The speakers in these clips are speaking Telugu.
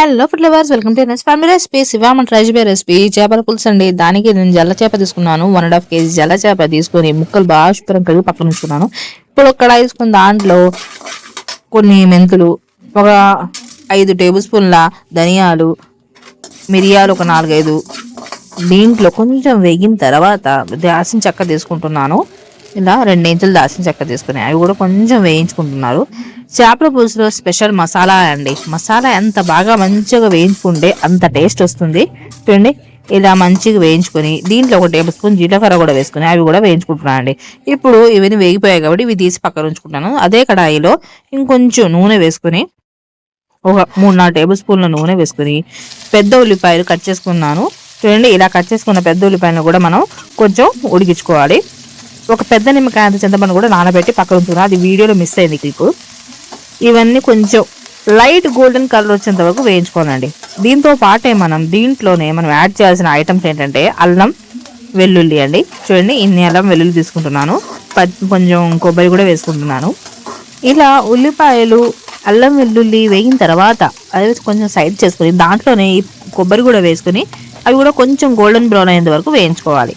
Hello food lovers welcome to next family recipe శివామన్ ట్రైజ్బే రెసిపీ చేపల పులుసు అండి. దానికి నేను జల్ల చేప తీసుకున్నాను. వన్ అండ్ హాఫ్ కేజీ జల్ల చేప తీసుకొని ముక్కలు బాగా శుభ్రం కడిగి పక్కన ఉంచుకున్నాను. ఇప్పుడు ఒక కడాయి తీసుకున్న దాంట్లో కొన్ని మెంతులు ఒక ఐదు టేబుల్ స్పూన్ల ధనియాలు మిరియాలు ఒక నాలుగైదు. దీంట్లో కొంచెం వేగిన తర్వాత దాసిన చెక్క తీసుకుంటున్నాను. ఇలా రెండించులు దాసిన చెక్క తీసుకుని అవి కూడా కొంచెం వేయించుకుంటున్నారు. చేపల పులుసులో స్పెషల్ మసాలా అండి. మసాలా ఎంత బాగా మంచిగా వేయించుకుంటే అంత టేస్ట్ వస్తుంది. చూడండి ఇలా మంచిగా వేయించుకొని దీంట్లో ఒక టేబుల్ స్పూన్ జీలకర్ర కూడా వేసుకుని అవి కూడా వేయించుకుంటున్నాను అండి. ఇప్పుడు ఇవన్నీ వేగిపోయాయి కాబట్టి ఇవి తీసి పక్కన ఉంచుకుంటాను. అదే కడాయిలో ఇంకొంచెం నూనె వేసుకుని ఒక మూడు నాలుగు టేబుల్ స్పూన్ల నూనె వేసుకుని పెద్ద ఉల్లిపాయలు కట్ చేసుకున్నాను. చూడండి ఇలా కట్ చేసుకున్న పెద్ద ఉల్లిపాయలను కూడా మనం కొంచెం ఉడికించుకోవాలి. ఒక పెద్ద నిమ్మకాయ అంత చింతపండు కూడా నానబెట్టి పక్కన ఉంచుకున్నాను. అది వీడియోలో మిస్ అయింది క్లిప్ ఇవన్నీ కొంచెం లైట్ గోల్డెన్ కలర్ వచ్చేంత వరకు వేయించుకోనండి. దీంతో పాటే మనం దీంట్లోనే మనం యాడ్ చేయాల్సిన ఐటమ్స్ ఏంటంటే అల్లం వెల్లుల్లి అండి. చూడండి ఇన్ని అల్లం వెల్లుల్లి తీసుకుంటున్నాను. ప- కొంచెం కొబ్బరి కూడా వేసుకుంటున్నాను. ఇలా ఉల్లిపాయలు అల్లం వెల్లుల్లి వేగిన తర్వాత అది కొంచెం సైడ్ చేసుకొని దాంట్లోనే కొబ్బరి కూడా వేసుకుని అవి కూడా కొంచెం గోల్డెన్ బ్రౌన్ అయ్యేంత వరకు వేయించుకోవాలి.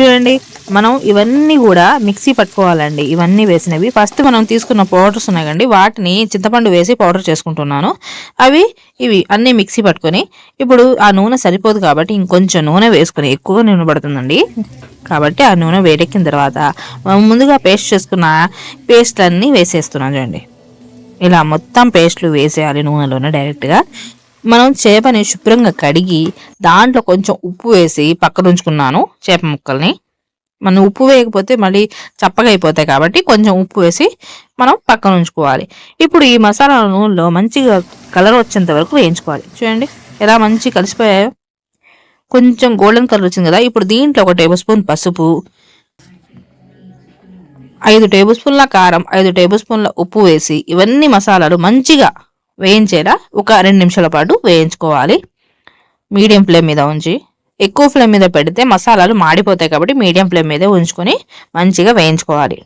చూడండి మనం ఇవన్నీ కూడా మిక్సీ పట్టుకోవాలండి. ఇవన్నీ వేసినవి. ఫస్ట్ మనం తీసుకున్న పౌడర్స్ ఉన్నాయి కండి వాటిని చింతపండు వేసి పౌడర్ చేసుకుంటున్నాను. అవి ఇవి అన్నీ మిక్సీ పట్టుకొని ఇప్పుడు ఆ నూనె సరిపోదు కాబట్టి ఇంకొంచెం నూనె వేసుకొని ఎక్కువ నూనె పడుతుందండి. కాబట్టి ఆ నూనె వేడెక్కిన తర్వాత మనం ముందుగా పేస్ట్ చేసుకున్న పేస్ట్లన్నీ వేసేస్తున్నాను చూడండి. ఇలా మొత్తం పేస్ట్లు వేసేయాలి నూనెలోనే డైరెక్ట్గా. మనం చేపని శుభ్రంగా కడిగి దాంట్లో కొంచెం ఉప్పు వేసి పక్కన ఉంచుకున్నాను చేప ముక్కల్ని. మనం ఉప్పు వేయకపోతే మళ్ళీ చప్పగా అయిపోతాయి కాబట్టి కొంచెం ఉప్పు వేసి మనం పక్కన ఉంచుకోవాలి. ఇప్పుడు ఈ మసాలా నూనెలో మంచిగా కలర్ వచ్చేంత వరకు వేయించుకోవాలి. చూడండి ఎలా మంచి కలిసిపోయాయో. కొంచెం గోల్డెన్ కలర్ వచ్చింది కదా ఇప్పుడు దీంట్లో ఒక టేబుల్ స్పూన్ పసుపు ఐదు టేబుల్ స్పూన్ల కారం ఐదు టేబుల్ స్పూన్ల ఉప్పు వేసి ఇవన్నీ మసాలాలు మంచిగా వేయించేలా ఒక రెండు నిమిషాల పాటు వేయించుకోవాలి. మీడియం ఫ్లేమ్ మీద ఉంచి. ఎక్కువ ఫ్లేమ్ మీద పెడితే మసాలాలు మాడిపోతాయి కాబట్టి మీడియం ఫ్లేమ్ మీద ఉంచుకొని మంచిగా వేయించుకోవాలి.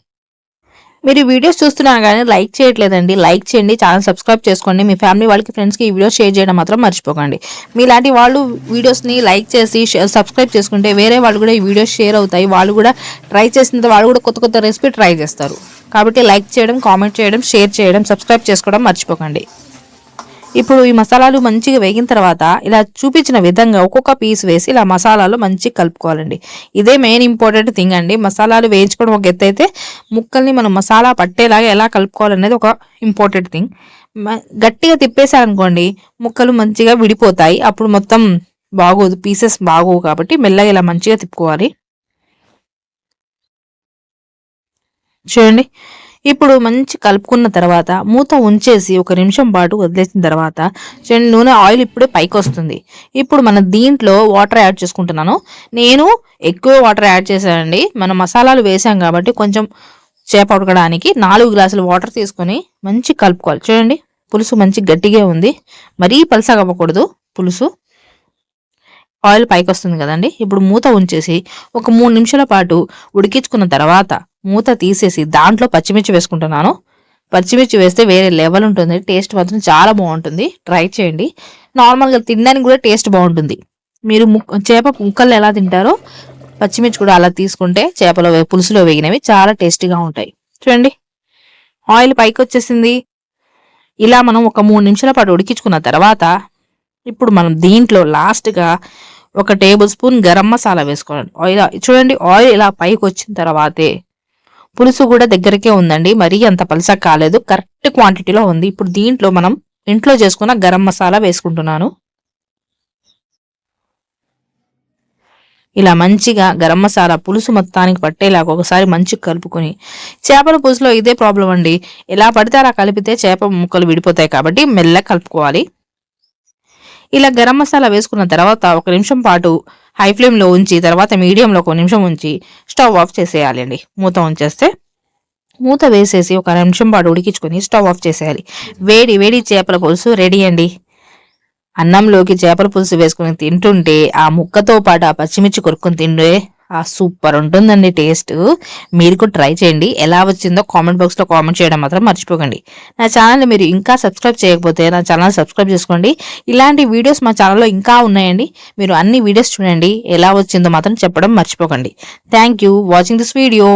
మీరు వీడియోస్ చూస్తున్నా కానీ లైక్ చేయట్లేదండి లైక్ చేయండి ఛానల్ సబ్స్క్రైబ్ చేసుకోండి. మీ ఫ్యామిలీ వాళ్ళకి ఫ్రెండ్స్కి ఈ వీడియో షేర్ చేయడం మాత్రం మర్చిపోకండి. మీలాంటి వాళ్ళు వీడియోస్ని లైక్ చేసి సబ్స్క్రైబ్ చేసుకుంటే వేరే వాళ్ళు కూడా ఈ వీడియోస్ షేర్ అవుతాయి. వాళ్ళు కూడా ట్రై చేసిన వాళ్ళు కూడా కొత్త కొత్త రెసిపీ ట్రై చేస్తారు. కాబట్టి లైక్ చేయడం కామెంట్ చేయడం షేర్ చేయడం సబ్స్క్రైబ్ చేసుకోవడం మర్చిపోకండి. ఇప్పుడు ఈ మసాలాలు మంచిగా వేగిన తర్వాత ఇలా చూపించిన విధంగా ఒక్కొక్క పీస్ వేసి ఇలా మసాలాలు మంచిగా కలుపుకోవాలండి. ఇదే మెయిన్ ఇంపార్టెంట్ థింగ్ అండి. మసాలాలు వేయించుకోవడం ఒక ఎత్తు అయితే ముక్కల్ని మనం మసాలా పట్టేలాగా ఎలా కలుపుకోవాలనేది ఒక ఇంపార్టెంట్ థింగ్. గట్టిగా తిప్పేశారనుకోండి ముక్కలు మంచిగా విడిపోతాయి. అప్పుడు మొత్తం బాగోదు. పీసెస్ బాగోవు కాబట్టి మెల్లగా ఇలా మంచిగా తిప్పుకోవాలి. చూడండి. ఇప్పుడు మంచి కలుపుకున్న తర్వాత మూత ఉంచేసి ఒక నిమిషం పాటు వదిలేసిన తర్వాత చూడండి నూనె ఆయిల్ ఇప్పుడే పైకి వస్తుంది. ఇప్పుడు మన దీంట్లో వాటర్ యాడ్ చేసుకుంటున్నాను. నేను ఎక్కువ వాటర్ యాడ్ చేశానండి. మనం మసాలాలు వేసాం కాబట్టి కొంచెం చేప ఉడకడానికి నాలుగు గ్లాసులు వాటర్ తీసుకొని మంచి కలుపుకోవాలి. చూడండి పులుసు మంచి గట్టిగా ఉంది. మరీ పలసగా అవ్వకూడదు. పులుసు ఆయిల్ పైకి వస్తుంది కదండి. ఇప్పుడు మూత ఉంచేసి ఒక మూడు నిమిషాల పాటు ఉడికించుకున్న తర్వాత మూత తీసేసి దాంట్లో పచ్చిమిర్చి వేసుకుంటున్నాను. పచ్చిమిర్చి వేస్తే వేరే లెవెల్ ఉంటుంది. టేస్ట్ మాత్రం చాలా బాగుంటుంది. ట్రై చేయండి. నార్మల్గా తినడానికి కూడా టేస్ట్ బాగుంటుంది. మీరు ముక్ చేప ముక్కలు ఎలా తింటారో పచ్చిమిర్చి కూడా అలా తీసుకుంటే చేపలో పులుసులో వేగినవి చాలా టేస్టీగా ఉంటాయి. చూడండి. ఆయిల్ పైకి వచ్చేసింది. ఇలా మనం ఒక మూడు నిమిషాల పాటు ఉడికించుకున్న తర్వాత ఇప్పుడు మనం దీంట్లో లాస్ట్గా ఒక టేబుల్ స్పూన్ గరం మసాలా వేసుకోవాలి ఆయిల్ చూడండి ఆయిల్ ఇలా పైకి వచ్చిన తర్వాతే పులుసు కూడా దగ్గరకే ఉందండి. మరీ అంత పలుసా కాలేదు. కరెక్ట్ క్వాంటిటీలో ఉంది. ఇప్పుడు దీంట్లో మనం ఇంట్లో చేసుకున్న గరం మసాలా వేసుకుంటున్నాను. ఇలా మంచిగా గరం మసాలా పులుసు మొత్తానికి పట్టేలాగా ఒకసారి మంచిగా కలుపుకొని చేపల పులుసులో ఇదే ప్రాబ్లం అండి. ఎలా పడితే అలా కలిపితే చేప ముక్కలు విడిపోతాయి కాబట్టి మెల్లగా కలుపుకోవాలి. ఇలా గరం మసాలా వేసుకున్న తర్వాత ఒక నిమిషం పాటు హై ఫ్లేమ్లో ఉంచి తర్వాత మీడియంలో ఒక నిమిషం ఉంచి స్టవ్ ఆఫ్ చేసేయాలండి మూత ఉంచేస్తే మూత వేసేసి ఒక నిమిషం పాటు ఉడికించుకొని స్టవ్ ఆఫ్ చేసేయాలి. వేడి వేడి చేపల పులుసు రెడీ అండి. అన్నంలోకి చేపల పులుసు వేసుకుని తింటుంటే ఆ ముక్కతో పాటు ఆ పచ్చిమిర్చి కొరుక్కుని తిండే సూపర్ ఉంటుందండి టేస్ట్. మీరు కూడా ట్రై చేయండి. ఎలా వచ్చిందో కామెంట్ బాక్స్లో కామెంట్ చేయడం మాత్రం మర్చిపోకండి. నా ఛానల్ మీరు ఇంకా సబ్స్క్రైబ్ చేయకపోతే నా ఛానల్ సబ్స్క్రైబ్ చేసుకోండి. ఇలాంటి వీడియోస్ మా ఛానల్లో ఇంకా ఉన్నాయండి. మీరు అన్ని వీడియోస్ చూడండి. ఎలా వచ్చిందో మాత్రం చెప్పడం మర్చిపోకండి. Thank you watching this video